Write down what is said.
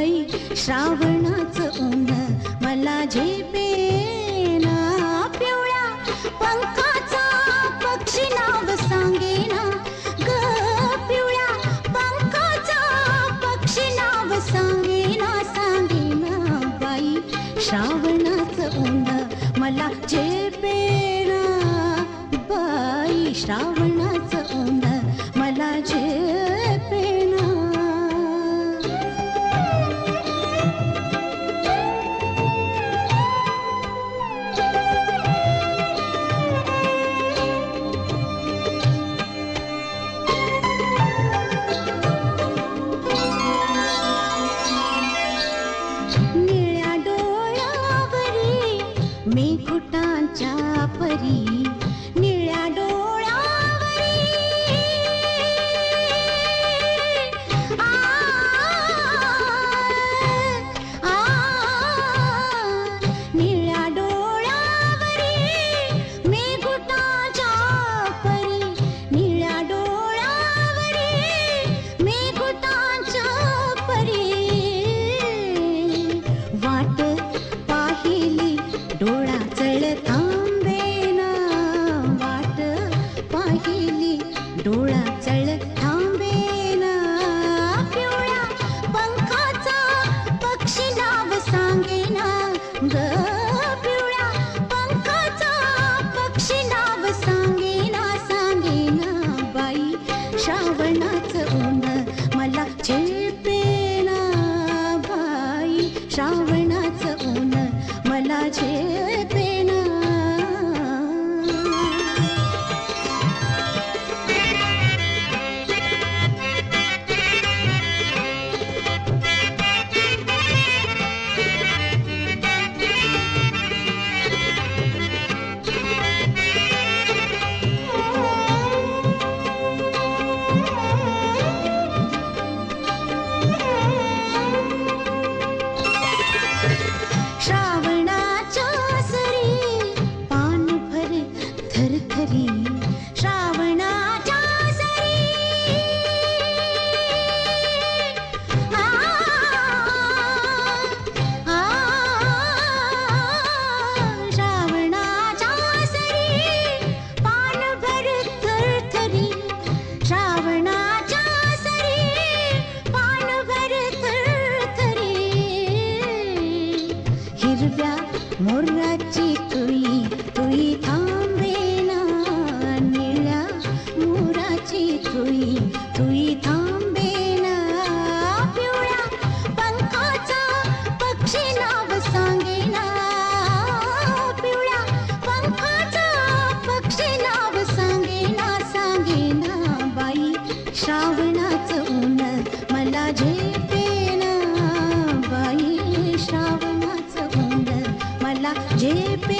बाई श्रावणाचं ऊन मला झेपेना पिवळ्या पंखाचा पक्षी नाव सांगेना ग पिवळ्या पंखाचा पक्षी नाव सांगेना सांगेना बाई. श्रावणाचं ऊन मला झेपेना बाई श्रावणाचं ऊन निळ्या डोळ्यावरी मेघुटांच्या परी डोळा चळ थांबेना. पिवळ्या पंखाचा पक्षी नाव सांगेना. ग पिवळ्या पंखाचा पक्षी नाव सांगेना सांगेना. बाई श्रावणाचं ऊन मला झेपेना. बाई श्रावणाचं ऊन मला झेपेना. झेपेना बाई श्रावणाचं मला झेपे